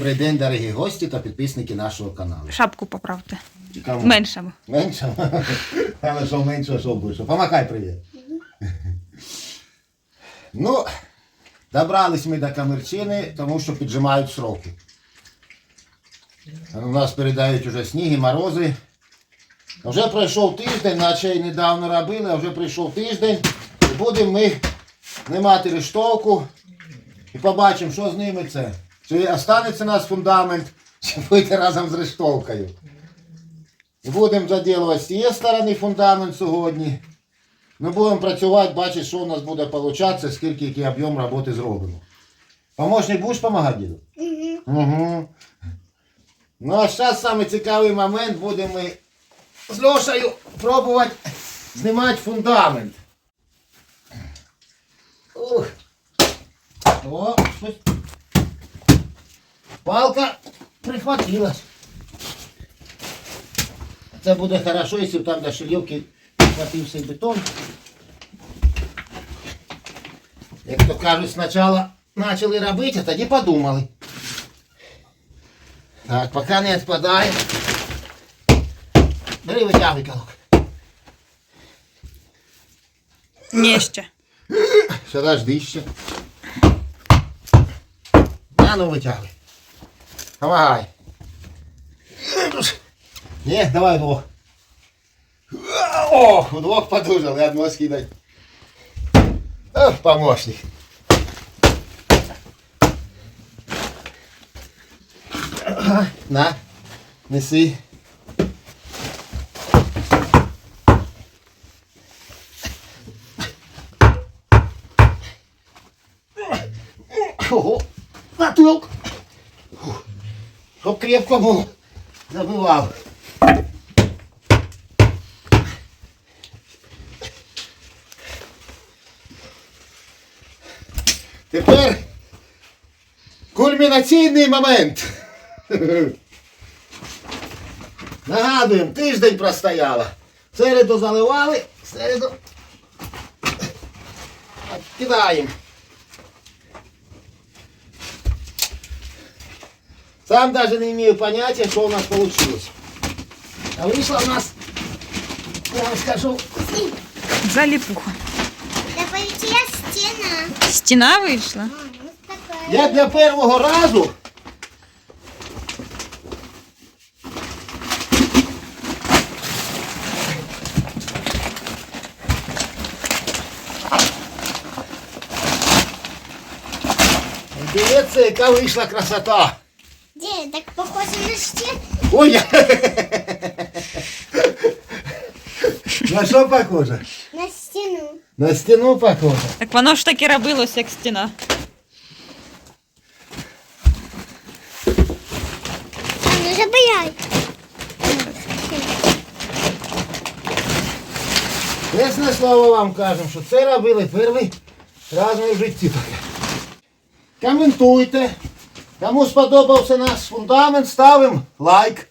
Добрий день, дорогі гості та підписники нашого каналу. Шапку поправте. Кому? Меншому. Менше? Але що менше, що більше. Помахай привіт. Ну, добрались ми до Камерчини, тому що піджимають сроки. У нас передають уже сніги, морози. Вже пройшов тиждень, наче й недавно робили, а вже прийшов тиждень. І будемо ми знімати рештовку і побачимо, що з ними це. Чи останеться у нас фундамент, чи вийде разом з рештовкою. Будемо заділувати з цієї сторони фундамент сьогодні. Ми будемо працювати, бачити, що у нас буде получатися, скільки який об'єм роботи зробимо. Помощник будеш допомагати, діду? Угу. Ну а зараз саме цікавий момент будемо ми з Льошею пробувати знімати фундамент. Ух. О, щось. Палка прихватилась. Це буде хорошо, якщо там до шильовки хватився бетон. Як то кажуть, спочатку почали робити, а тоді подумали. Так, поки не відпадає. Бери витягуй колок. Ні ще. Ще дожди ще. А ну витягуй. Помагай. Ні, давай вдвох. О, вдвох подужали, одно скидать. О, помощник. Ага, На, неси. Чтоб крепко було. Забивав. Тепер кульмінаційний момент. Нагадуємо, тиждень простояла. Середу заливали, середу кидаємо. Сам даже не имею понятия, что у нас получилось. А вышла у нас, я вам скажу, Заліпуха. Да получилась стена. Стіна вийшла. А, вот такая. я для первого разу Дивіться, яка вийшла красота. Где? Так похоже на стену. Ой. На що похоже? На стену. На стіну похоже. Так воно ж таки робилось, як стіна. А, ну забирай. Чесне слово вам кажемо, що це робили перший раз ми в житті таке. Коментуйте. Кому сподобався наш фундамент, ставимо лайк.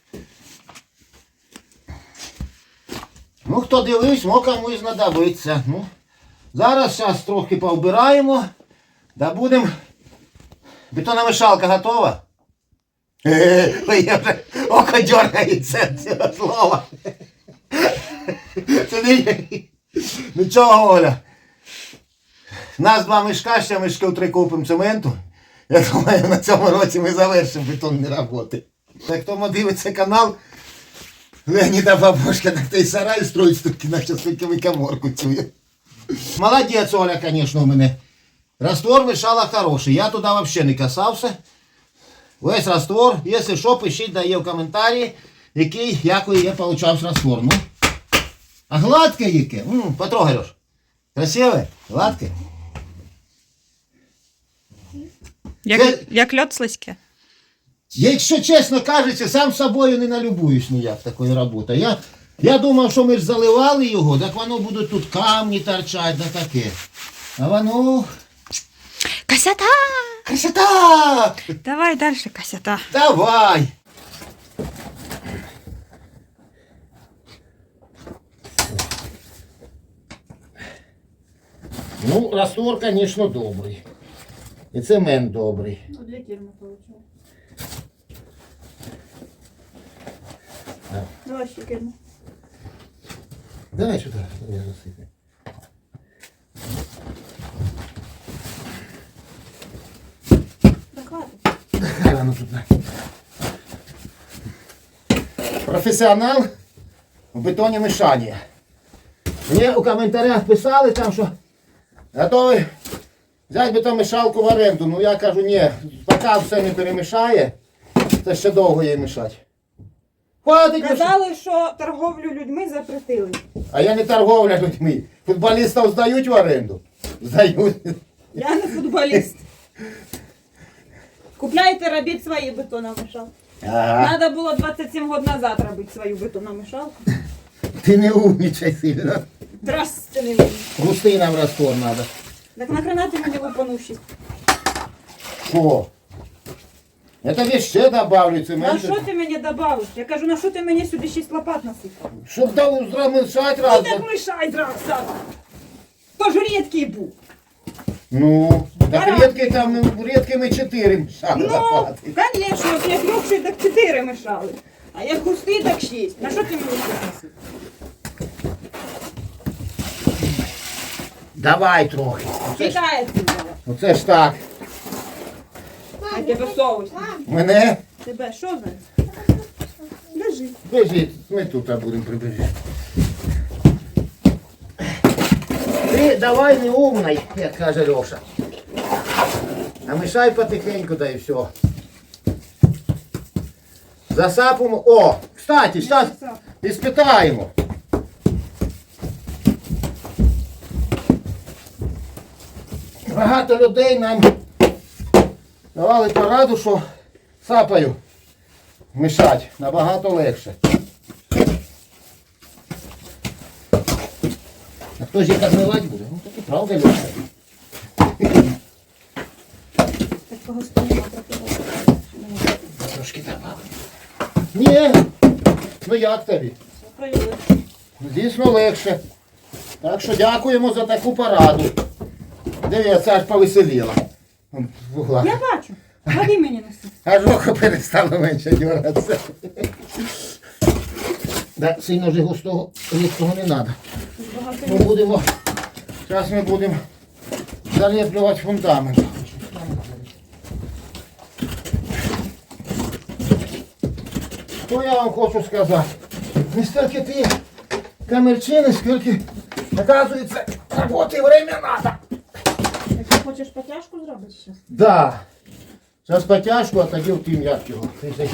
Ну, хто дивився, мог комусь знадобиться. Ну, зараз зараз трохи повбираємо. Да будемо. Бетономішалка готова? Вже око дергається цього слова. Це не... Нічого, Оля. Нас два мішка, ще мішків три купимо цементу. Я думаю, на цьому році ми завершимо бетонні роботи. Так хто дивиться канал Леоніда Бабушка, так той сарай строїть тут наче скільки коморку цю. Молодець, Оля, звісно, у мене. Раствор мішала хороший. Я туди взагалі не касався. Весь раствор, якщо що, пишіть, дає в коментарі, який, який я получався раствор. Ну, а гладке яке? М, потрогай, Красиве? Гладке? Як, Це- як льот слизьке. Якщо чесно кажучи, сам собою не налюбуюсь ніяк такою роботою. Я, я думав, що ми ж заливали його, так воно буде тут камні торчать, да таке. А воно. Касята! Красота! Давай далі, касята. Давай! Ну, раствор, звісно, добрий. І це мен добрий. Ну, для кірми получилось. Давай ще кірму. Давай сюди, я засипаю. Ну, Професіонал в бетоні мішання. Мені у коментарях писали там, що готовий взяти бетономішалку в оренду. Ну я кажу, ні, поки все не перемішає, це ще довго їй мішати. Хватить мішати. Казали, що торговлю людьми запретили. А я не торговля людьми. Футболістів здають в оренду. Здають. Я не футболіст. Купляйте, робіть свої бетономішалки. Ага. Надо було 27 років назад робити свою бетономішалку. Ти не умнічай сильно. Здрасте. Густий нам раствор надо. Так нахрена ти мені лупанувши? Що? Я тобі ще добавлю На цемент. що ти мені добавиш? Я кажу, на що ти мені сюди шість лопат насипав? Щоб дав зрамішати Ну раз. так мішай зразу. То ж рідкий був. Ну, так Баран. рідкий там ну, рідкими чотири мішали Ну, лопати. звісно, як легший, так чотири мішали. А як густий, так шість. На що ти мені це насипав? Давай трохи. Оце ж, Тікає ти оце ж так. А тебе совість. Мене Тебе що зараз? Лежи. біжить. Ми тут будемо прибіжати. Ти давай не умний, як каже Льоша. А мішай потихеньку, да і все. Засапимо. О, кстати, зараз іспитаємо. Багато людей нам давали пораду, що сапаю мішати набагато легше. А хто ж їх відмивати буде? Ну так і правда легше. Так кого стоїмо Трошки добавимо. Ні. Ну як тобі? Звісно, легше. Так що дякуємо за таку пораду. Це аж. В углах. Я бачу. Води мені неси. Аж око перестало менше дергатися. Да, сильно вже густого рідкого не треба. Ми будемо, зараз ми будемо заліплювати фундамент. Що я вам хочу сказати? Не стільки ти камерчини, скільки, оказується, роботи і время треба. Так ти хочеш потяжку зробити зараз? Да. Зараз потяжку, а тоді в тим як його. Ти цей-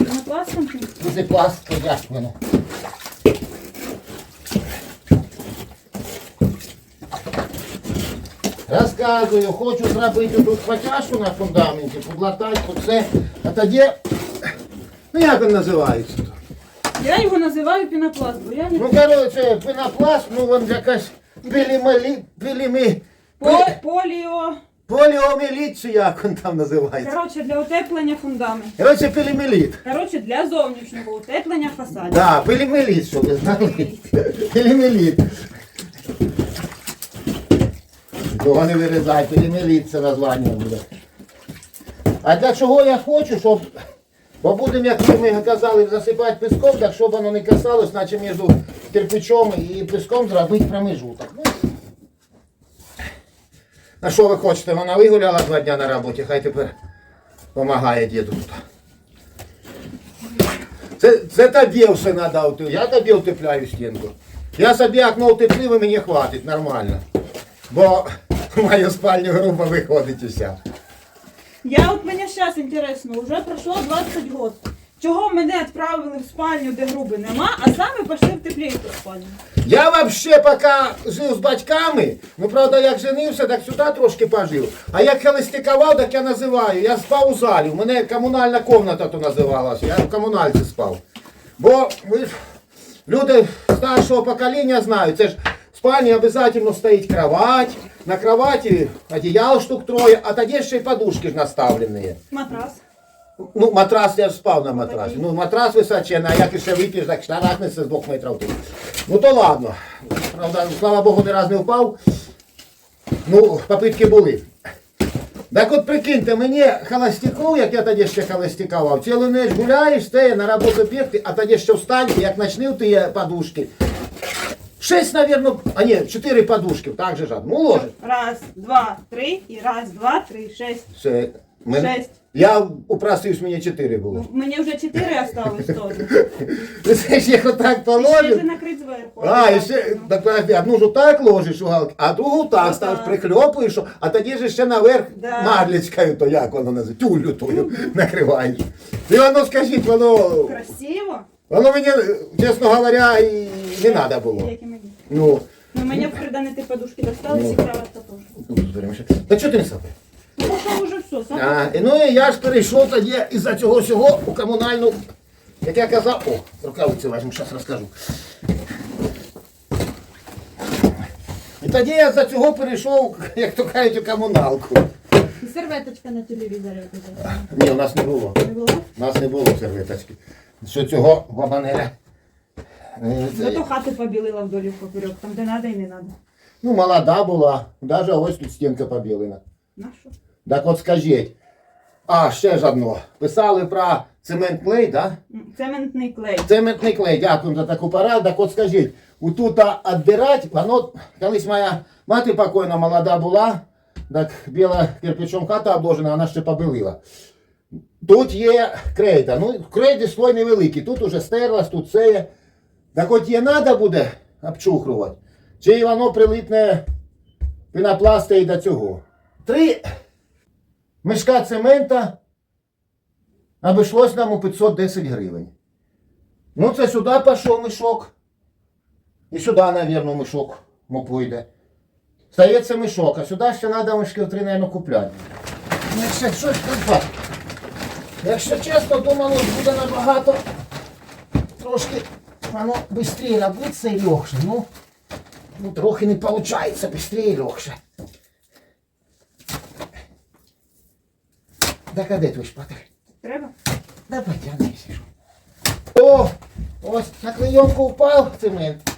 На пластом ти? ти цей пласт потяжку. ну. Розказую, хочу зробити тут потяжку на фундаменті, подлатати по це. А тоді, ну як він називається? тут? Я його називаю пінопласт, бо я не... Ну, коротше, пенопласт, ну він якась пілімелі, пілімі, По, поліо... поліоміліт, чи як він там називається. Коротше, для утеплення фундаменту. Коротше, пілімеліт. Коротше, для зовнішнього утеплення фасадів. Да, пилімеліт, що ви знали. Пилімеліт. Того не вирізай, пилімеліт це названня буде. А для чого я хочу, щоб, бо будемо, як ми казали, засипати піском, так щоб воно не касалось, наче між кирпичом і піском зробити промежуток. Ну, а що ви хочете? Вона вигуляла два дня на роботі, хай тепер допомагає діду тут. Це, це тобі все треба утеплити. Я тобі утепляю стінку. Я собі окно утеплив і мені хватить нормально. Бо мою спальню грубо виходить уся. Я от мені зараз інтересно, вже пройшло 20 років. Чого мене відправили в спальню, де груби нема, а саме пішли в теплішу спальню? Я вообще поки жив з батьками, ну правда як женився, так сюди трошки пожив. А як холостякував, так я називаю. Я спав у залі. У мене комунальна кімната то називалася. Я в комунальці спав. Бо ви ж, люди старшого покоління знають, це ж в спальні обов'язково стоїть кровать. На кроваті одеял штук троє, а тоді ще й подушки ж наставлені. Матрас. Ну, матрас я ж спав на матрасі. Ну, матрас височений, а як ще вип'єш, так шарахнеться з двох метрів тут. Ну то ладно. Правда, слава Богу, не раз не впав. Ну, попитки були. Так от прикиньте, мені холостяку, як я тоді ще холостякував, цілу ніч гуляєш, ти на роботу бігти, а тоді ще встань, як почнив ти подушки. Шесть, наверное, а ні, чотири подушки, так же ж, ну ложиш. Раз, два, три і раз, два, три, шесть. Все, мене- Шесть. Я упросився, мені чотири було. Ну, Мені вже чотири осталось теж. Це ж їх отак ще положив. ж накрить зверху. А, і ще так, подожди, одну ж так ложиш у галки, а другу так Ну, ставиш, так. прикльопуєш, а тоді ж ще наверх Да. марлічкою, то як воно називається, тюлю тою накриваєш. І воно, скажіть, воно, Красиво. воно мені, чесно говоря, і не треба було. Як і мені. Ну, Ну, мені в придане ті подушки достались Ну. і кроватка теж. та чого ти не сапи? Ну, все, сам. А, і ну і я ж перейшов тоді із-за цього всього у комунальну, як я казав, о, рукавиці візьму, зараз розкажу. І тоді я за цього перейшов, як то кажуть, у комуналку. І серветочка на телевізорі. буде. Ні, у нас не було. Не було? У нас не було серветочки. Що цього бабанеля. е, це- Зато хату побілила вдолі в поперек, там де надо і не надо. Ну, молода була, навіть ось тут стінка побілена. На що? Так от скажіть. А, ще ж одно. Писали про цемент клей, так? Да? Цементний клей. Цементний клей, дякую за таку пораду. Так от скажіть, отут відбирати, воно, колись моя мати покойна молода була, так біла кирпичом хата обложена, вона ще побелила. Тут є крейда. Ну, крейди слой невеликий, тут уже стерлась, тут це є. Так от її треба буде обчухрувати. Чи воно прилипне пінопласта і до цього. Три мішка цемента обійшлось нам у 510 гривень. Ну, це сюди пішов мішок. І сюди, мабуть, мішок пойде. Стається мішок, а сюди ще треба мішки три, мабуть, купляти. Ну, якщо щось. Якщо чесно, думалось, буде набагато трошки воно швидше робиться і легше. Ну, ну трохи не виходить, швидше і легше. Так, а де твій шпатель? Треба? Да потягнись. О, ось на клейонку впав цемент.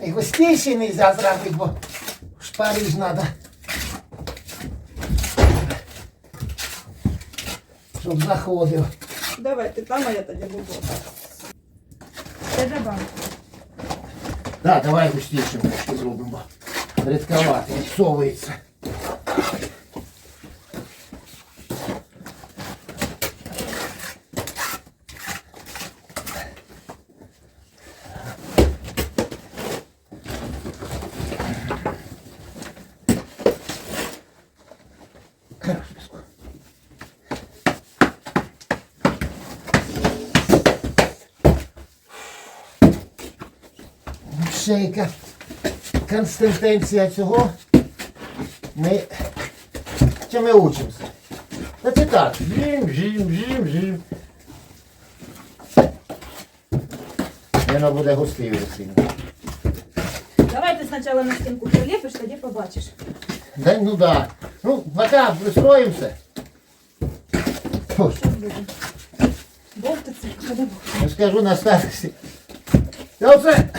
І густіший нельзя зробити, бо шпариш треба. Щоб заходив. Давайте, там а я тоді буду. Це добавлю. Да, давай трошки зробимо. Рідковато, відсовується. Шейка. Консистенція цього. Ми. Чи ми учимося? Та це так. Жим, жим, жим, жим. Воно буде густий сильно. Давай ти спочатку на стінку приліпиш, тоді побачиш. Да, ну да. Ну, пока пристроимся. Ось, Що буде? Бовтаться, коли я скажу на старості. Я оце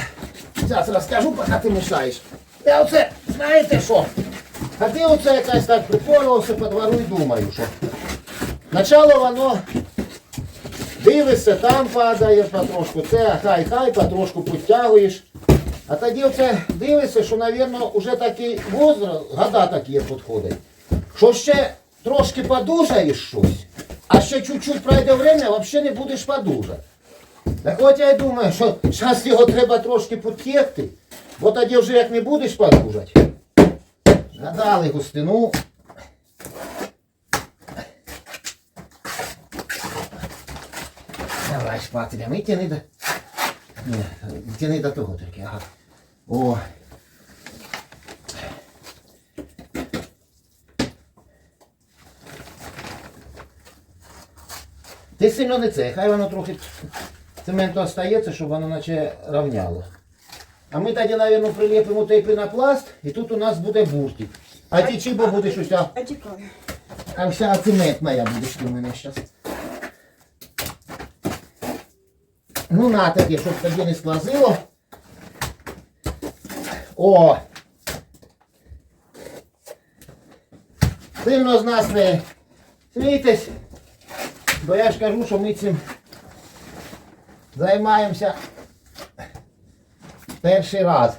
зараз розкажу, поки ти мішаєш. Я оце, знаєте що? А ти оце якась так припорвався по двору і думаю, що. Начало воно дивишся, там падає потрошку, це хай хай потрошку підтягуєш. А тоді оце дивишся, що, мабуть, вже такий возраст, года такі підходить, що ще трошки подужаєш щось, а ще чуть-чуть пройде время, взагалі не будеш подужати. Так от я й думаю, що зараз його треба трошки підтягти, бо тоді вже як не будеш подужати. Гадали густину. Давай, шпателя, ми тяни до. Ні, тяни до того тільки, ага. О. Ти сильно не це, хай воно трохи цементу остається, щоб воно наче равняло. А ми тоді, мабуть, приліпимо той пінопласт, і тут у нас буде буртик. А ті чибо будеш уся, А а вся цементна будеш ти у мене зараз. Ну на таке, щоб тоді не сквозило. О! Сильно з нас не світись, бо я ж кажу, що ми цим займаємося перший раз.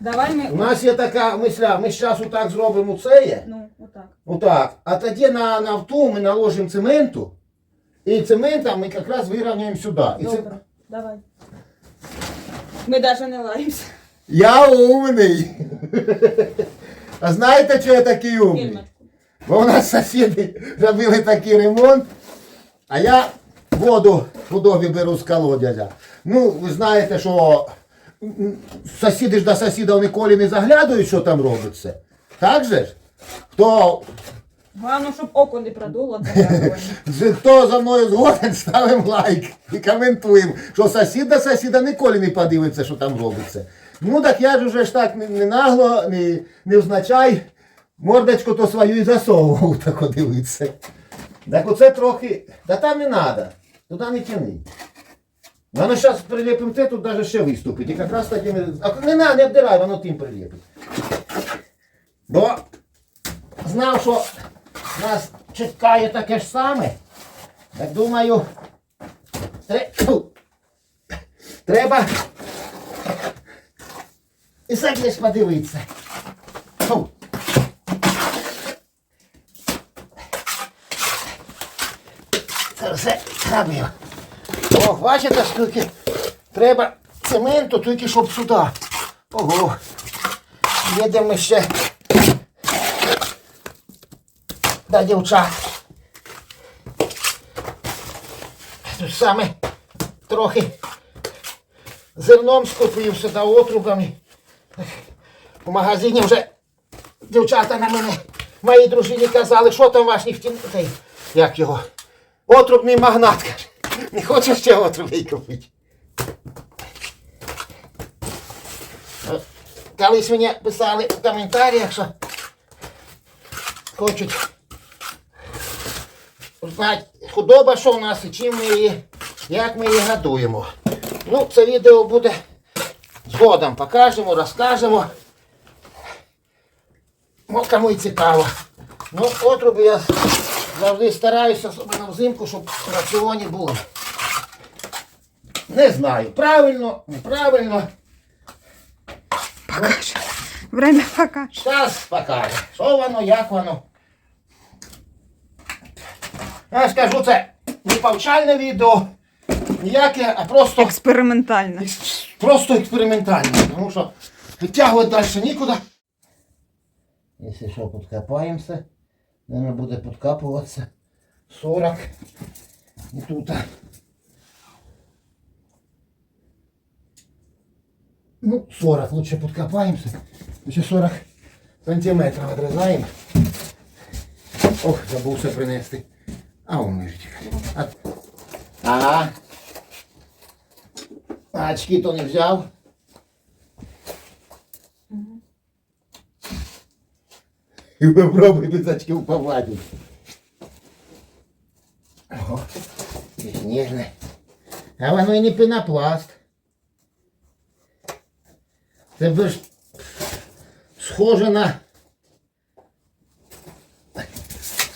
Давай У ми. нас є така мисля, ми зараз отак зробимо це є. Ну, отак. Отак. А тоді на нафту ми наложимо цементу. І цементом ми якраз вирівняємо сюди. І це... Добре, давай. Ми навіть не лаємося. Я умний. А знаєте, що я такий умний? Фільмочку. Бо у нас сусіди робили такий ремонт, а я воду в худобі беру з колодязя. Ну, ви знаєте, що сусіди ж до сусіда ніколи не заглядають, що там робиться. Так же ж? Хто, Головне, щоб око не продуло. хто за мною згоден, ставимо лайк і коментуємо, що сусід до сусіда ніколи не подивиться, що там робиться. Ну так я ж уже ж так не, нагло, не, не взначай, мордочку то свою і засовував так дивитися. Так оце трохи. Та там не треба. Туди не тяни. Воно зараз приліпимо те, тут навіть ще виступить. І якраз тоді ми. А не на, не обдирай, воно тим приліпить. Бо знав, що нас чекає таке ж саме. Так думаю, тре- треба і сам десь подивитися. Фу. Це все робив. О, бачите, скільки треба цементу, тільки щоб сюди. Ого. Їдемо ще до дівчат. Тут саме трохи зерном скупився та отрубами. У магазині вже дівчата на мене, моїй дружині казали, що там ваш нефтяний, як його, отрубний магнат. каже. Не хочеш ще отрубний купити? Колись мені писали в коментарях, що хочуть знати худоба, що в нас і чим ми її, як ми її годуємо. Ну, це відео буде згодом покажемо, розкажемо. Ну, кому і цікаво. Ну, отруби я завжди стараюся, особливо взимку, щоб в раціоні було. Не знаю, правильно, неправильно. Покаже. Время покаже. Час покаже, що воно, як воно. Я скажу, це не повчальне відео, ніяке, а просто, Експериментальне. просто експериментальне. Тому що витягувати далі нікуди. Якщо що, підкопаємося, не буде підкапуватися 40. І тут. Ну, 40, лучше подкопаемся. Еще 40 сантиметров отрезаем. Ох, забувся принести. А он лежить. А... Ага. А очки то не взяв. І попробуй без очків повадити. Ого, ніжне. А воно і не пенопласт. Це б ж схоже на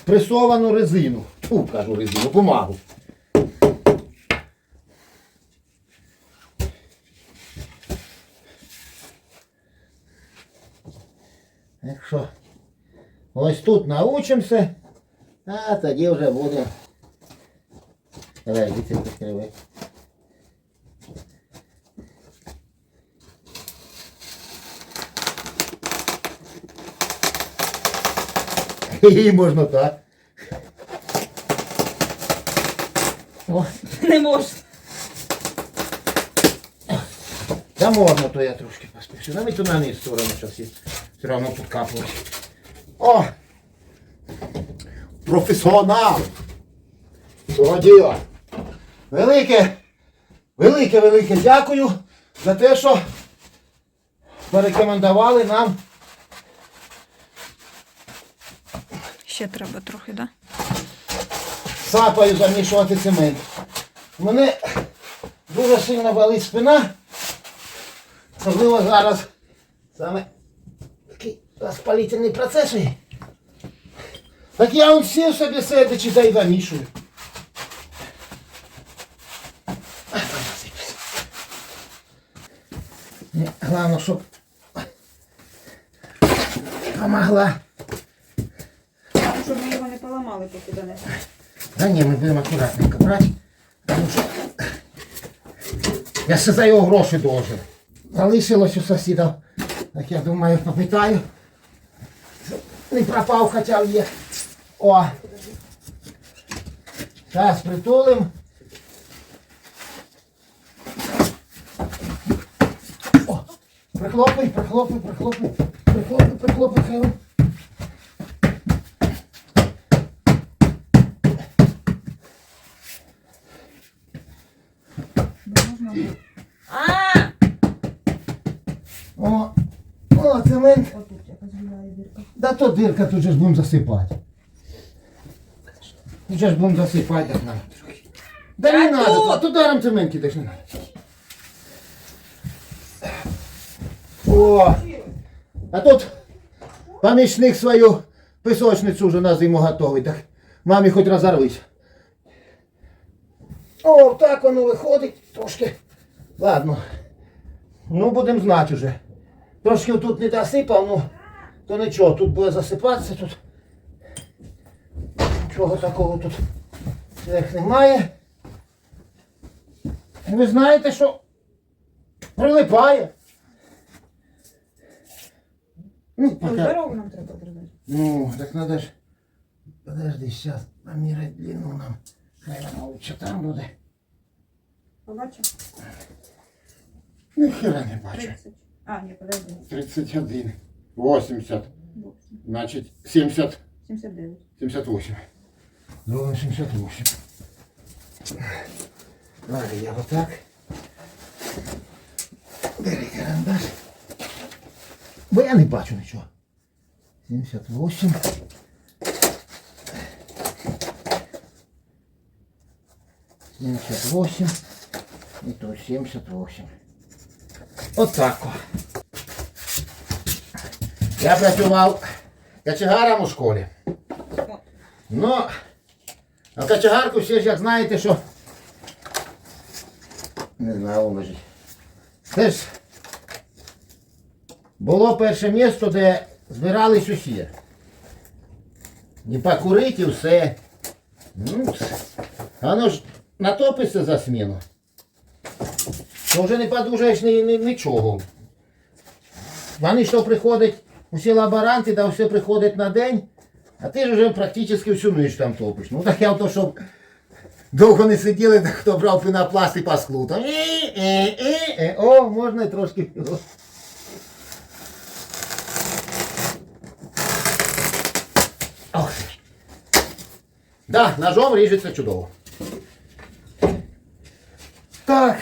пресовану резину. Ту, кажу резину, бумагу. Так що ось тут научимося, а тоді вже буде. Давай, дивіться, відкривай. І можна так. О, Не можна. да можна, то я трошки поспішу. Навіть на низ сторону зараз. Все одно підкапувати. О! Професіонал! Свого. Велике, велике, велике дякую за те, що порекомендували нам Ще треба трохи, так? сапою замішувати цемент. Мене дуже сильно болить спина. Особливо зараз Саме такий розпалительний процес. і- Так я он сів собі сидячи, да й замішую. Насипався. Головне, щоб помогла. Щоб ми його не поламали, поки донесли. Да ні, ми будемо акуратненько брати. Тому що я ще за його гроші должен. Залишилось у сусіда. Так я думаю, попитаю. Не пропав хоча є. О! Зараз притулим. О! Прихлопуй, прихлопуй, прихлопуй. Прихлопуй, прихлопуй, хай. О! О, цемент. Отут якась гуляє дірка. Да то дырка, тут же ж будем засыпать. Тут же ж будем засыпать, так надо. Да не А надо, тут? тут, тут даром цемент кидаешь, не надо. О! А тут помічник свою пісочницю вже на зиму готовий, так мамі хоч розорвись. О, так воно виходить трошки. Ладно. Ну, будемо знати вже. Трошки тут не досипав, ну то нічого, тут буде засипатися, тут нічого такого тут як немає. Ви знаєте, що прилипає. Ну. Дорогу нам треба тримати. Ну, так надо ж. Подожди, сейчас померять длину нам. Хай вона лучше там буде. Побачимо? Ніхера не бачу. 30. А, ні, подожди. 31, 80, Боксі. значить 70. 79. 78. Зробимо 78. Далі я отак. Бери карандаш. Бо я не бачу нічого. 78. Семьдесят восемь. І то 78. Отак. о. Я працював качегаром у школі. Ну, а качегарку всі ж як знаєте, що. Не знаю, лежить. Це ж було перше місто, де збирались усі. І покурити і все. Ну, Воно ж натопиться за сміну. То вже не подужаєш ні, ні, нічого. Вони що приходять, усі лаборанти, да все приходять на день, а ти ж вже практично всю ніч там топиш. Ну так я то, щоб довго не сиділи, так хто брав пінопласт і по склу. Там. О, можна і трошки. Ох. Да, ножом ріжеться чудово. Так.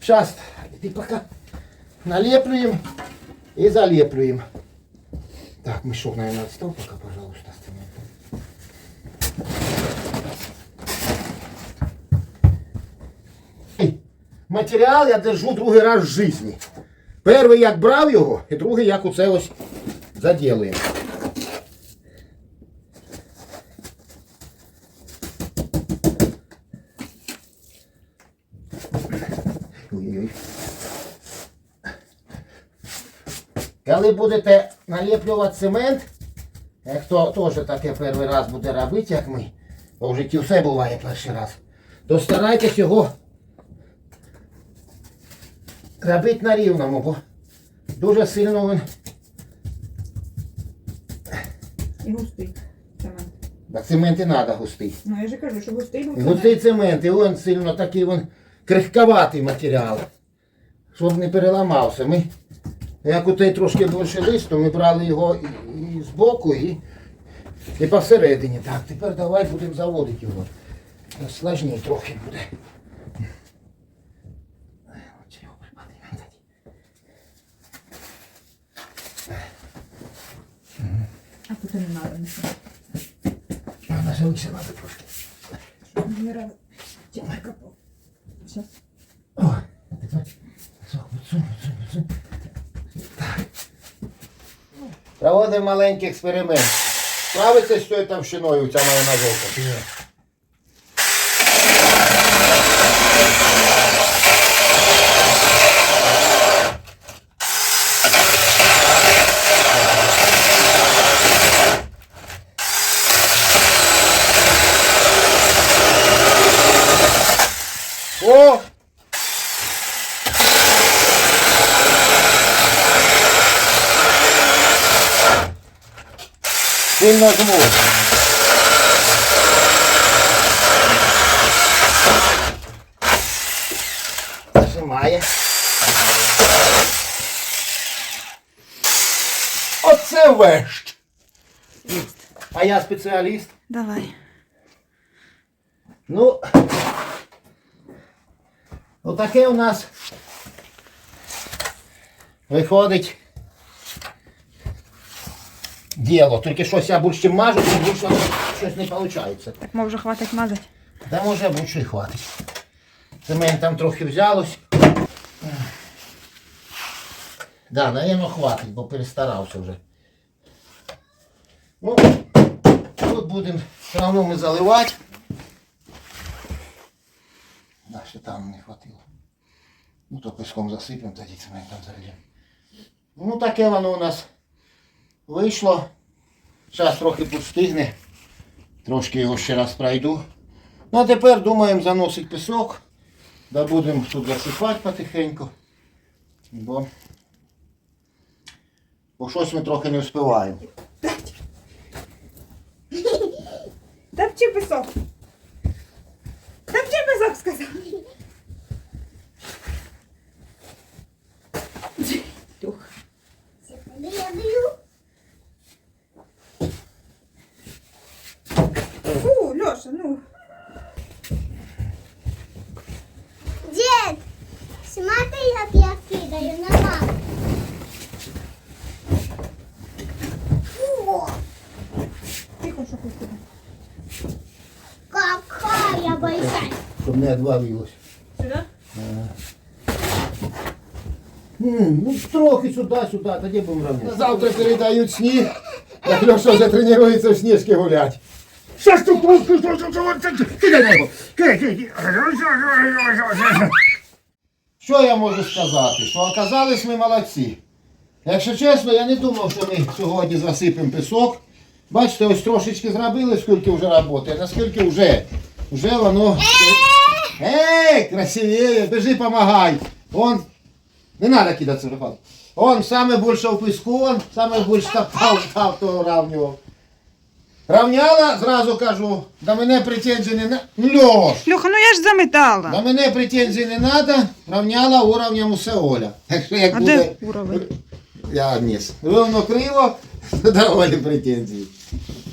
Сейчас, ты пока налеплюем и залеплюем. Так, мешок, наверное, отстал пока, пожалуйста, Матеріал я держу другий раз в житті. Перший як брав його, і другий як оце ось заділуємо. Коли будете наліплювати цемент, як хто теж таке перший раз буде робити, як ми, бо в житті все буває перший раз, то старайтесь його робити на рівному, бо дуже сильно він. І густий цемент. Так цемент і треба густий. Ну я ж кажу, що густий був густий цемент. цемент, і він сильно такий він крихковатий матеріал. Щоб не переламався. Ми, як у той трошки більше лист, то ми брали його і, і з боку, і, і посередині. Так, тепер давай будемо заводити його. Сложніше трохи буде. А тут не треба нічого. Вона залишся треба трошки. Не треба. Тільки Все. О, тепер. Сок, відсунь, відсунь, відсунь. Проводимо маленький експеримент. Справиться з цією товщиною ця моя ножовка? ні? О! Сильно жму. Нажимає. Оце вещ. А я спеціаліст. Давай. Ну, ну таке у нас виходить діло. Тільки щось я більше мажу, то більше щось не виходить. Так може хватить мазати. Та може більше й хватить. Це мене там трохи взялось. Да, наверное, хватить, бо перестарався вже. Ну, тут будемо все одно ми заливати. Да, ще там не хватило. Ну то песком засипемо, тоді це ми там зальємо. Ну таке воно у нас вийшло. Зараз трохи пустигне. Трошки його ще раз пройду. Ну а тепер думаємо заносити пісок. Да будемо тут засипати потихеньку. Бо, бо щось ми трохи не вспіваємо. Топчи пісок. Топчи пісок, сказав. Тюх. Секунду, я даю. Фу, Льоша, ну. Дед, смотри, як я кидаю на маму. Фу, Тихо, що тут. какая большая. Щоб не відвалилось. Сюди? М, Ну трохи сюди-сюди, тоді будемо равняти. Завтра передають сніг. Як Леша вже тренується в сніжки гулять. Що ж тут? Кидай на його! Кидай, кидай! Що я можу сказати? Що оказались ми молодці. Якщо чесно, я не думав, що ми сьогодні засипемо пісок. Бачите, ось трошечки зробили, скільки вже роботи, наскільки вже. Вже воно. Ей, красивее, біжи, помагай. Он. Не треба кидати телефон. Он саме більше в піску, он саме більше топтав, топтав, то равнював. Равняла, зразу кажу, до мене претензій не на. Льош! Льоха, ну я ж заметала. На мене претензій не треба, равняла уровнем усе Оля. Так що як А буде... де уровень? Я вниз. Ровно криво, доволі претензії.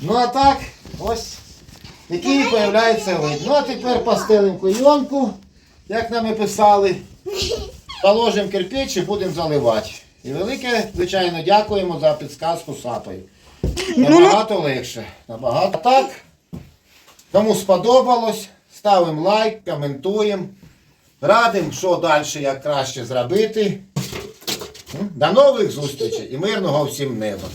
Ну а так, ось який появляється вид. Ну а тепер постелимо клейонку, як нам і писали. Положимо кирпич і будемо заливати. І велике, звичайно, дякуємо за підсказку сапою. Набагато легше. Набагато так. Кому сподобалось, ставимо лайк, коментуємо. Радимо, що далі як краще зробити. До нових зустрічей і мирного всім неба.